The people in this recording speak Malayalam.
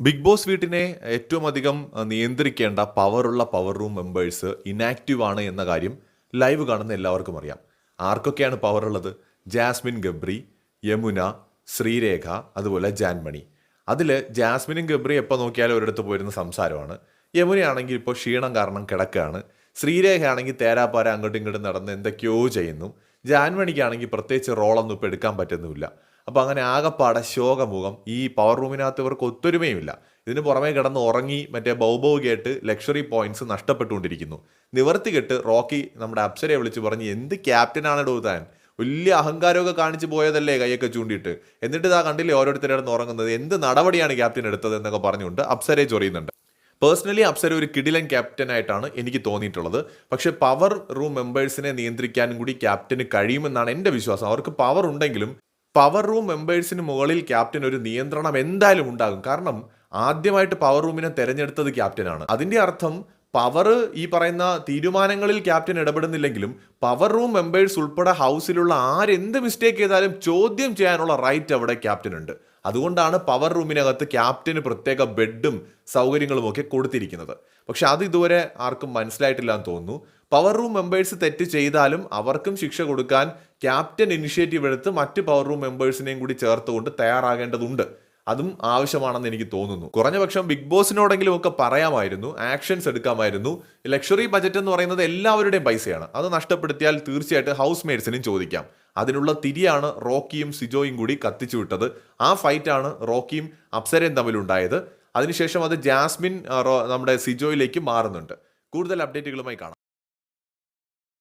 ബിഗ് ബോസ് വീട്ടിനെ ഏറ്റവും അധികം നിയന്ത്രിക്കേണ്ട പവറുള്ള പവർ റൂം മെമ്പേഴ്സ് ഇനാക്റ്റീവ് ആണ് എന്ന കാര്യം ലൈവ് കാണുന്ന എല്ലാവർക്കും അറിയാം. ആർക്കൊക്കെയാണ് പവർ ഉള്ളത്? ജാസ്മിൻ ഗബ്രി യമുന ശ്രീരേഖ അതുപോലെ ജാൻമണി. അതിൽ ജാസ്മിനും ഗബ്രി എപ്പോൾ നോക്കിയാലും ഒരിടത്ത് പോയിരുന്ന സംസാരമാണ്. യമുനയാണെങ്കിൽ ഇപ്പോൾ ക്ഷീണം കാരണം കിടക്കുകയാണ്. ശ്രീരേഖ ആണെങ്കിൽ തേരാപ്പാര അങ്ങോട്ടും ഇങ്ങോട്ടും നടന്ന് എന്തൊക്കെയോ ചെയ്യുന്നു. ജാൻമണിക്കാണെങ്കിൽ പ്രത്യേകിച്ച് റോളൊന്നും ഇപ്പോൾ എടുക്കാൻ പറ്റുന്നുമില്ല അപ്പോൾ അങ്ങനെ ആകപ്പാടെ ശോകമുഖം. ഈ പവർ റൂമിനകത്ത് ഇവർക്ക് ഒത്തൊരുമയുമില്ല. ഇതിന് പുറമെ കിടന്ന് ഉറങ്ങി മറ്റേ ബൗബോ കേട്ട് ലക്ഷറി പോയിന്റ്സ് നഷ്ടപ്പെട്ടുകൊണ്ടിരിക്കുന്നു. നിവർത്തി കെട്ട് റോക്കി നമ്മുടെ അപ്സരയെ വിളിച്ച് പറഞ്ഞ് എന്ത് ക്യാപ്റ്റനാണ് ഡോതാൻ വലിയ അഹങ്കാരമൊക്കെ കാണിച്ച് പോയതല്ലേ കൈയൊക്കെ ചൂണ്ടിയിട്ട്? എന്നിട്ട് ഇതാ കണ്ടില്ലേ ഓരോരുത്തരും കിടന്ന് ഉറങ്ങുന്നത് എന്ത് നടപടിയാണ് ക്യാപ്റ്റൻ എടുത്തത്? എന്നൊക്കെ പറഞ്ഞുകൊണ്ട് അപ്സരയെ ചൊറിയുന്നുണ്ട്. പേഴ്സണലി അപ്സര ഒരു കിടിലൻ ക്യാപ്റ്റൻ ആയിട്ടാണ് എനിക്ക് തോന്നിയിട്ടുള്ളത്. പക്ഷേ പവർ റൂം മെമ്പേഴ്സിനെ നിയന്ത്രിക്കാനും കൂടി ക്യാപ്റ്റന് കഴിയുമെന്നാണ് എന്റെ വിശ്വാസം. അവർക്ക് പവർ ഉണ്ടെങ്കിലും പവർ റൂം മെമ്പേഴ്സിന് മുകളിൽ ക്യാപ്റ്റൻ ഒരു നിയന്ത്രണം എന്തായാലും ഉണ്ടാകും. കാരണം ആദ്യമായിട്ട് പവർ റൂമിനെ തെരഞ്ഞെടുത്തത് ക്യാപ്റ്റനാണ് അതിന്റെ അർത്ഥം പവർ ഈ പറയുന്ന തീരുമാനങ്ങളിൽ ക്യാപ്റ്റൻ ഇടപെടുന്നില്ലെങ്കിലും പവർ റൂം മെമ്പേഴ്സ് ഉൾപ്പെടെ ഹൗസിലുള്ള ആരെന്ത് മിസ്റ്റേക്ക് ചെയ്താലും ചോദ്യം ചെയ്യാനുള്ള റൈറ്റ് അവിടെ ക്യാപ്റ്റൻ ഉണ്ട്. അതുകൊണ്ടാണ് പവർ റൂമിനകത്ത് ക്യാപ്റ്റന് പ്രത്യേക ബെഡും സൗകര്യങ്ങളും ഒക്കെ കൊടുത്തിരിക്കുന്നത്. പക്ഷെ അത് ഇതുവരെ ആർക്കും മനസ്സിലായിട്ടില്ല എന്ന് തോന്നുന്നു. പവർ റൂം മെമ്പേഴ്സ് തെറ്റ് ചെയ്താലും അവർക്കും ശിക്ഷ കൊടുക്കാൻ ക്യാപ്റ്റൻ ഇനിഷ്യേറ്റീവ് എടുത്ത് മറ്റ് പവർ റൂം മെമ്പേഴ്സിനെയും കൂടി ചേർത്തുകൊണ്ട് തയ്യാറാകേണ്ടതുണ്ട്. അതും ആവശ്യമാണെന്ന് എനിക്ക് തോന്നുന്നു. കുറഞ്ഞപക്ഷം ബിഗ് ബോസിനോടെങ്കിലും ഒക്കെ പറയാമായിരുന്നു ആക്ഷൻസ് എടുക്കാമായിരുന്നു. ലക്ഷറി ബജറ്റ് എന്ന് പറയുന്നത് എല്ലാവരുടെയും പൈസയാണ്. അത് നഷ്ടപ്പെടുത്തിയാൽ തീർച്ചയായിട്ടും ഹൗസ് മേറ്റ്സിനും ചോദിക്കാം. അതിനുള്ള തിരിയാണ് റോക്കിയും സിജോയും കൂടി കത്തിച്ചു വിട്ടത്. ആ ഫൈറ്റാണ് റോക്കിയും അപ്സരയും തമ്മിലുണ്ടായത്. അതിനുശേഷം അത് ജാസ്മിൻ നമ്മുടെ സിജോയിലേക്ക് മാറുന്നുണ്ട്. കൂടുതൽ അപ്ഡേറ്റുകളുമായി കാണാം.